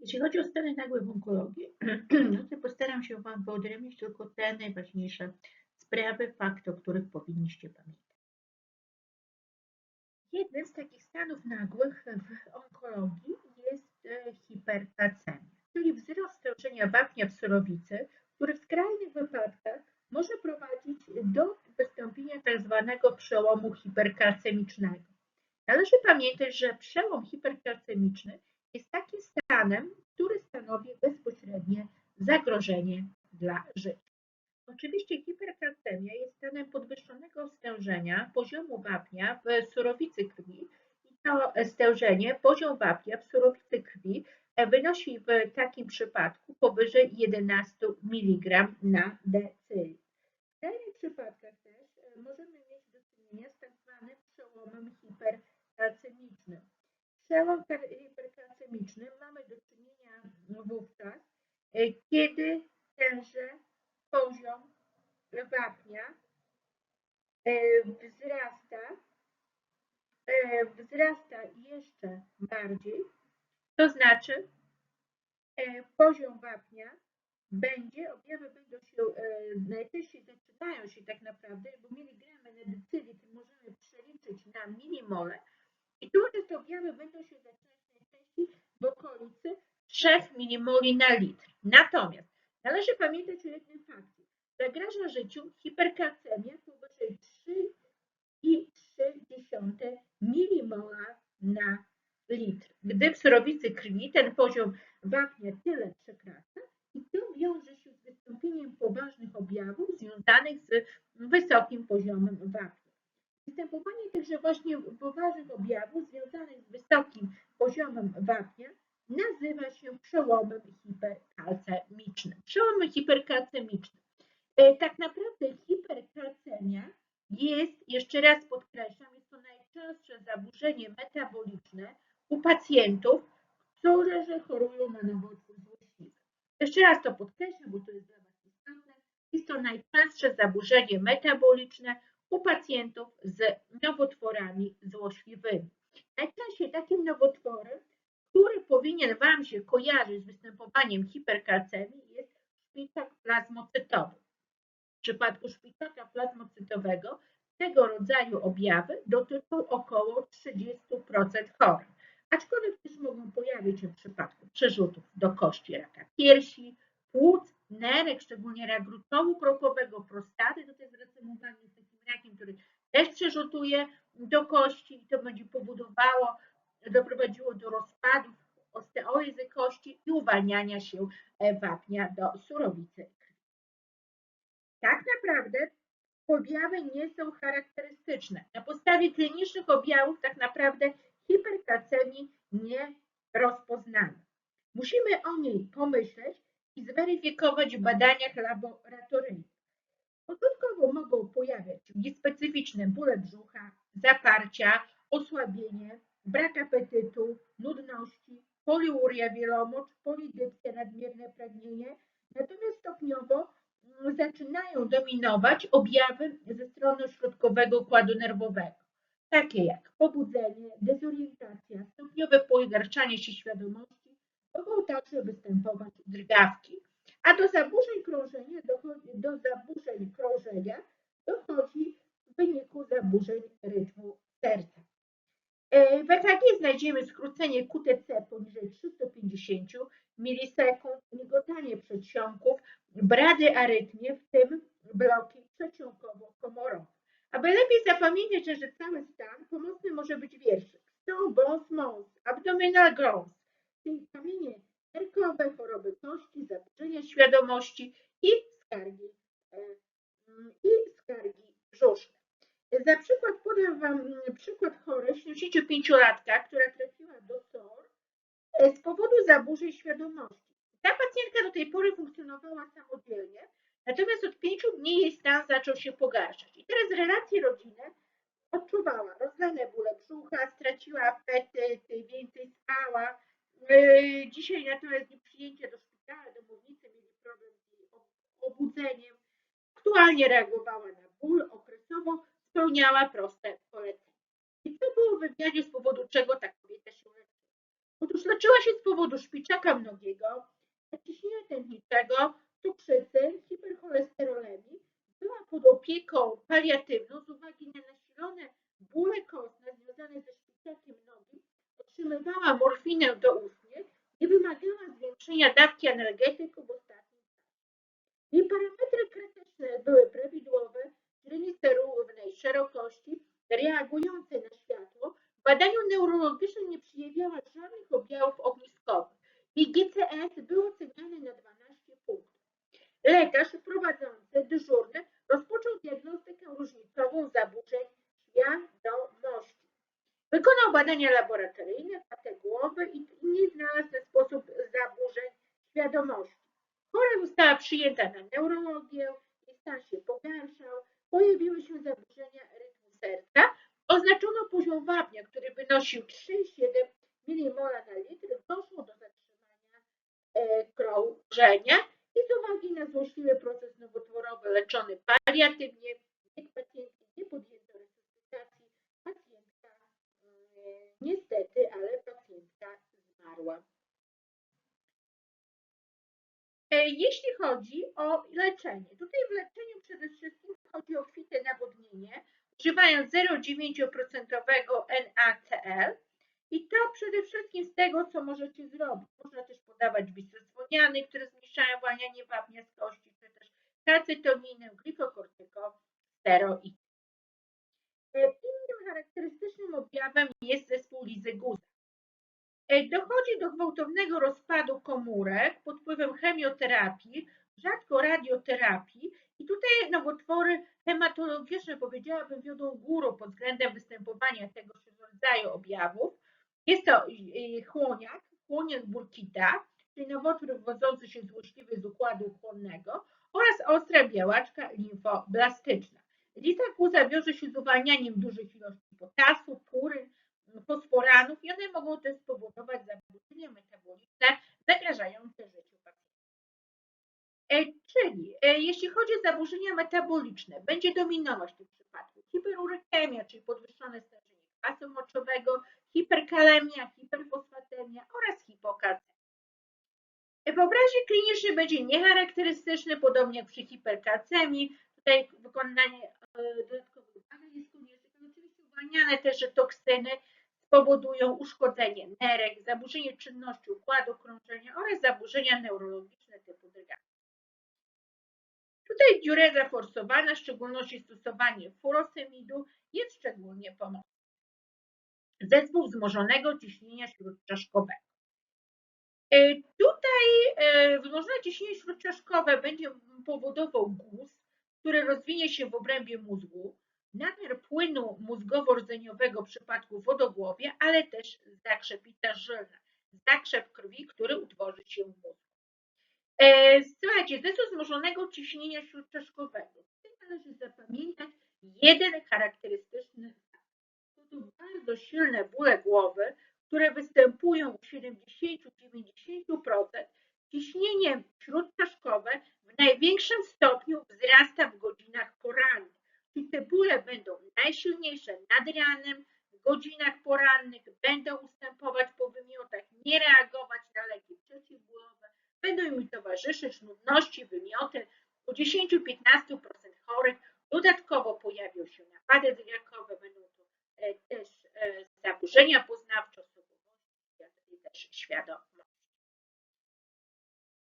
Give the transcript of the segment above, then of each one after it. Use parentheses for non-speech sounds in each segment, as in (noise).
Jeśli chodzi o stany nagłe w onkologii, (clears throat) no to postaram się Wam wyodrębnić tylko te najważniejsze sprawy, fakty, o których powinniście pamiętać. Jednym z takich stanów nagłych w onkologii jest e, hiperkacemia, czyli wzrost stężenia wapnia w surowicy, który w skrajnych wypadkach może prowadzić do wystąpienia tzw. Tak przełomu hiperkalcemicznego. Należy pamiętać, że przełom hiperkalcemiczny jest takim stanem, który stanowi bezpośrednie zagrożenie dla życia. Oczywiście hiperkalcemia jest stanem podwyższonego stężenia poziomu wapnia w surowicy krwi i to stężenie, poziom wapnia w surowicy krwi wynosi w takim przypadku powyżej 11 mg na decyl. W skrajnych przypadkach też e, możemy mieć do czynienia z tak zwanym przełomem hiperkalcemicznym. Przełom hiperkalcemiczny mamy do czynienia wówczas, e, kiedy tenże poziom wapnia e, wzrasta, wzrasta jeszcze bardziej, to znaczy poziom wapnia będzie, objawy będą się, najczęściej zaczynają się tak naprawdę, bo miligramy na możemy przeliczyć na milimole i tu te objawy będą się zaczynać najczęściej w okolicy 3 milimoli na litr. Natomiast należy pamiętać o jednym fakcie. Zagraża życiu hiperkalcemia powyżej 3,3 milimola na litr. Gdy w surowicy krwi ten poziom wapnia tyle przekracza i to wiąże się z wystąpieniem poważnych objawów związanych z wysokim poziomem wapnia. Występowanie tychże właśnie poważnych objawów związanych z wysokim poziomem wapnia nazywa się przełomem hiperkalcemicznym. Przełomem hiperkalcemicznym. E, tak naprawdę hiperkalcemia jest, jeszcze raz podkreślam, jest to najczęstsze zaburzenie metaboliczne u pacjentów, którzy chorują na nowotwór złośliwy. Jeszcze raz to podkreślam, bo to jest dla Was istotne. Jest to najczęstsze zaburzenie metaboliczne u pacjentów z nowotworami złośliwymi. Najczęściej takim nowotworem, który powinien Wam się kojarzyć z występowaniem hiperkalcemii jest szpiczak plazmocytowy. W przypadku szpiczaka plazmocytowego tego rodzaju objawy dotyczą około 30% chorych. Aczkolwiek też mogą pojawić się w przypadku przerzutów do kości raka piersi, płuc, nerek, szczególnie rak gruczowo-kropowego, prostaty. Tutaj zwracam uwagę z takim rakiem, który też przerzutuje do kości i to będzie powodowało, doprowadziło do rozpadów osteoizy kości i uwalniania się e, wapnia do surowicy Tak naprawdę objawy nie są charakterystyczne. Na podstawie klinicznych objawów tak naprawdę hiperkalcemii nie rozpoznano. Musimy o niej pomyśleć i zweryfikować w badaniach laboratoryjnych. Początkowo mogą pojawiać się niespecyficzne bóle brzucha, zaparcia, osłabienie, brak apetytu, nudności, poliuria wielomocz, polidypsja, nadmierne pragnienie, natomiast stopniowo mm, zaczynają dominować objawy ze strony środkowego układu nerwowego takie jak pobudzenie, dezorientacja, stopniowe pogarszanie się świadomości, mogą także występować drgawki. A do zaburzeń krążenia dochodzi, do zaburzeń krążenia dochodzi w wyniku zaburzeń rytmu serca. E, w EKG znajdziemy skrócenie QTC poniżej 350 milisekund, migotanie przedsionków, brady arytmie, w tym bloki przedsionkowo-komorowe. Aby lepiej zapamiętać, że cały stan, pomocny może być wierszyk. Stone bones mons, abdominal growth, czyli kamienie nerkowe, choroby kości, zaburzenia świadomości i skargi, e, mm, i skargi brzuszne. Za przykład podam Wam mm, przykład chorej 75-latka, która trafiła do SOR e, z powodu zaburzeń świadomości. Ta pacjentka do tej pory funkcjonowała samodzielnie, Natomiast od pięciu dni jej stan zaczął się pogarszać. I teraz relacje rodzinne odczuwała rozlane bóle brzucha, straciła apetyt, więcej spała. Yy, dzisiaj natomiast przyjęcie do szpitala, domownicy mieli problem z jej obudzeniem. Aktualnie reagowała na ból, okresowo spełniała proste polecenia. I co było w wywiadzie, z powodu czego ta kobieta się leczyła? Otóż leczyła się z powodu szpiczaka mnogiego, ciśnienia tętniczego, cukrzycy, hipercholesterolemii. Była pod opieką paliatywną z uwagi na nasilone bóle kostne związane ze szpiczakiem nogi. Otrzymywała morfinę doustnie, nie wymagała zwiększenia dawki energetyków badaniu neurologicznym nie przejawiała żadnych objawów ogniskowych. Jej GCS był oceniany na 12 punktów. Lekarz prowadzący dyżurny rozpoczął diagnostykę różnicową zaburzeń świadomości. Wykonał badania laboratoryjne, kategorie i nie znalazł w ten sposób zaburzeń świadomości. Chora została przyjęta na neurologię, jej stan się pogarszał, pojawiły się zaburzenia poziom wapnia, który wynosił 3,7 mmol na litr, doszło do zatrzymania e, krążenia i z uwagi na złośliwy proces nowotworowy leczony paliatywnie, wiek pacjentki nie podjęto resuscytacji, pacjentka mm, niestety, ale pacjentka zmarła. E, Jeśli chodzi o leczenie, tutaj w leczeniu przede wszystkim chodzi o używając 0,9% NaCl i to przede wszystkim z tego, co możecie zrobić. Można też podawać bisfosfoniany, które zmniejszają włanianie wapnia z kości, czy też kalcytoninę, glikokortykosteroid. E, Innym charakterystycznym objawem jest zespół Lizy Guza. E, Dochodzi do gwałtownego rozpadu komórek pod wpływem chemioterapii, rzadko radioterapii tutaj nowotwory hematologiczne powiedziałabym wiodą górą pod względem występowania tego rodzaju objawów. Jest to chłoniak, chłoniak burkita, czyli nowotwór wywodzący się złośliwy z układu chłonnego oraz ostra białaczka limfoblastyczna. Liza guza wiąże się z uwalnianiem dużych ilości potasu, puryn, fosforanów i one mogą też spowodować zaburzenia metaboliczne zagrażające życiu pacjenta. E, Czyli e, jeśli chodzi o zaburzenia metaboliczne, będzie dominować w tym przypadku hiperurykemia, czyli podwyższone stężenie kwasu moczowego, hiperkalemia, hiperfosfatemia oraz hipokalcemia. W obrazie klinicznym będzie niecharakterystyczny, podobnie jak przy hiperkalcemii. Tutaj wykonanie e, dodatkowych badań jest konieczne. Oczywiście uwalniane też że toksyny spowodują uszkodzenie nerek, zaburzenie czynności układu krążenia oraz zaburzenia neurologiczne typu drgania. Tutaj diureza forsowana, w szczególności stosowanie furosemidu, jest szczególnie pomocne. Zespół wzmożonego ciśnienia śródczaszkowego. E, Tutaj e, wzmożone ciśnienie śródczaszkowe będzie powodował guz, który rozwinie się w obrębie mózgu, nadmiar płynu mózgowo-rdzeniowego w przypadku wodogłowia, ale też zakrzepita żylna, zakrzep krwi, który utworzy się w mózgu. E, Słuchajcie, zespół wzmożonego ciśnienia śródczaszkowego. Tutaj należy zapamiętać jeden charakterystyczny fakt. To są bardzo silne bóle głowy, które występują u 70-90%. Ciśnienie śródczaszkowe w największym stopniu wzrasta w godzinach porannych. Czyli te bóle będą najsilniejsze nad ranem, w godzinach porannych, będą ustępować po wymiotach, nie reagować na leki przeciwbólowe, będą im towarzyszyć nudności, wymioty. U 10-15% chorych dodatkowo pojawią się napady zwiakowe, będą to e, też e, zaburzenia poznawczo-osobowości, też świadomości.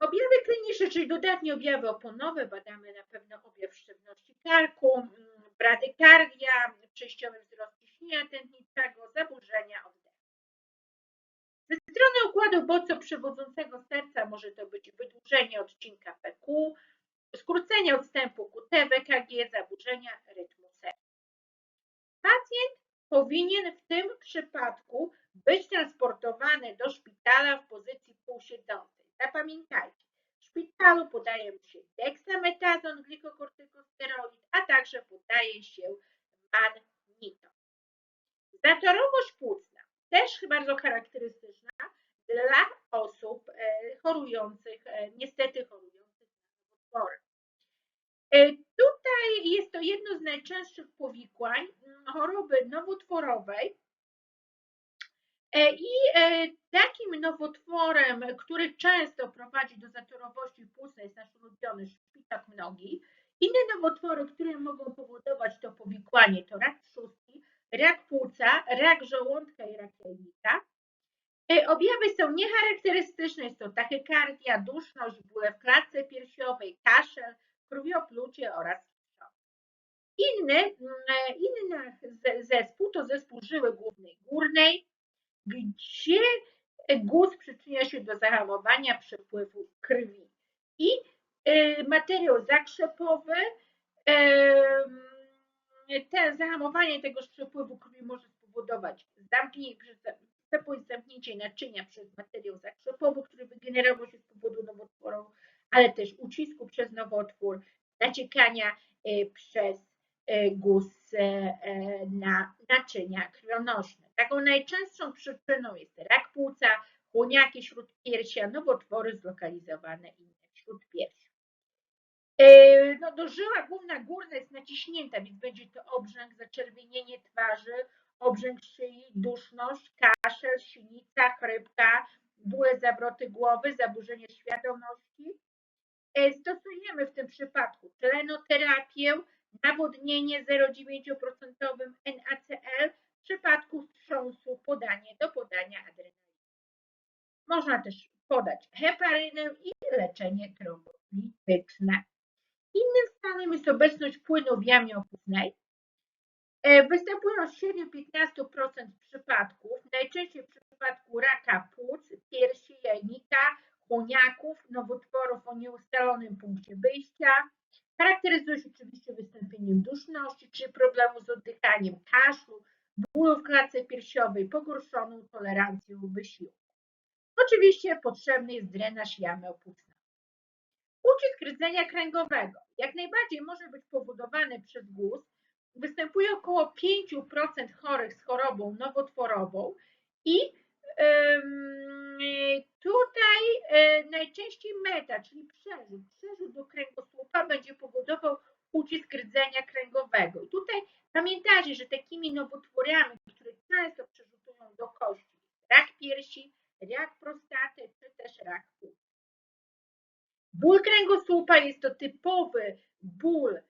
Objawy kliniczne, czyli dodatnie objawy oponowe, badamy na pewno objaw sztywności karku, bradykardia, przejściowy wzrost ciśnienia strony układu bodźco-przewodzącego serca może to być wydłużenie odcinka PQ, skrócenie odstępu QT w EKG, zaburzenia rytmu serca. Pacjent powinien w tym przypadku być transportowany do szpitala w pozycji półsiedzącej. Zapamiętajcie, w szpitalu podaje się dexametazon, glikokortykosteroid, a także podaje się mannitol. Zatorowość płucna, też bardzo charakterystyczna dla osób e, chorujących, e, niestety chorujących na nowotwory. E, Tutaj jest to jedno z najczęstszych powikłań mm, choroby nowotworowej, I takim nowotworem, który często prowadzi do zatorowości płucnej, jest nasz ulubiony szpitak nogi. Inne nowotwory, które mogą powodować to powikłanie, to rak trzustki, rak płuca, rak żołądka i rak jajnika. E, Objawy są niecharakterystyczne, jest to tachykardia, duszność, bóle w klatce piersiowej, kaszel, krwioplucie oraz. Inny, mm, inny ze- zespół to zespół żyły głównej górnej, gdzie guz przyczynia się do zahamowania przepływu krwi. I e, materiał zakrzepowy, em, te zahamowanie tegoż przepływu krwi może spowodować zamknięcie, przestępuje zamknięcie naczynia przez materiał zakrzepowy, który wygenerował się z powodu nowotworu, ale też ucisku przez nowotwór, naciekania e, przez e, guz e, na naczynia krwionośne. Taką najczęstszą przyczyną jest rak płuca, chłoniaki śródpiersia, nowotwory zlokalizowane inne śródpiersi. E, No, do żyła główna górna jest naciśnięta, więc będzie to obrzęk, zaczerwienienie twarzy, obrzęk szyi, duszność, kaszel, sinica, chrypka, bóle zawroty głowy, zaburzenie świadomości. E, Stosujemy w tym przypadku tlenoterapię, nawodnienie 0,9% NaCl, w przypadku wstrząsu podanie do podania adrenaliny. Można też podać heparynę i leczenie trombolityczne. Innym stanem jest obecność płynu w jamie opustnej. E, Występują średnio 15% przypadków, najczęściej w przypadku raka płuc, piersi, jajnika, chłoniaków, nowotworów o nieustalonym punkcie wyjścia. Charakteryzuje się oczywiście wystąpieniem duszności, czy problemu z oddychaniem, kaszlu, bólu w klatce piersiowej, pogorszoną tolerancją wysiłku. Oczywiście potrzebny jest drenaż jamy opustnej. Ucisk rdzenia kręgowego jak najbardziej może być powodowany przez guz. Występuje około 5% chorych z chorobą nowotworową i tutaj e, najczęściej meta, czyli przerzut, przerzut do kręgosłupa będzie powodował ucisk rdzenia kręgowego. I tutaj pamiętajcie, że takimi nowotworami, które często przerzutują do kości, rak piersi, rak prostaty, czy też rak płuc. Ból kręgosłupa jest to typowy ból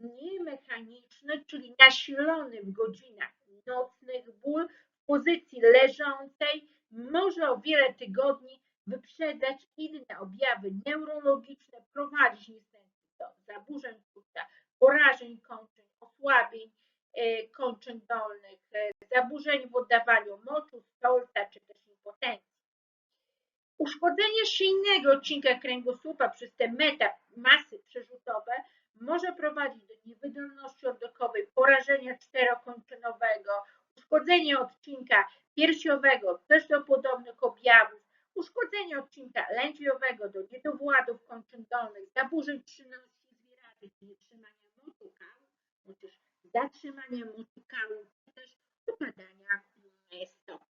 niemechaniczny, czyli nasilony w godzinach nocnych ból w pozycji leżącej może o wiele tygodni wyprzedzać inne objawy neurologiczne, prowadzić niestety do zaburzeń płuca, porażeń kończyn, osłabień e, kończyn dolnych, e, zaburzeń w oddawaniu moczu, stolca czy też impotencji. Uszkodzenie szyjnego odcinka kręgosłupa przez te metamasy prowadzi do niewydolności oddechowej, porażenia czterokończynowego, uszkodzenia odcinka piersiowego, też do podobnych objawów, uszkodzenia odcinka lędźwiowego, do niedowładów kończyn dolnych, zaburzeń czynności zwieraczy, czyli trzymania mocy kału, zatrzymania mocy czy też upadania stopy.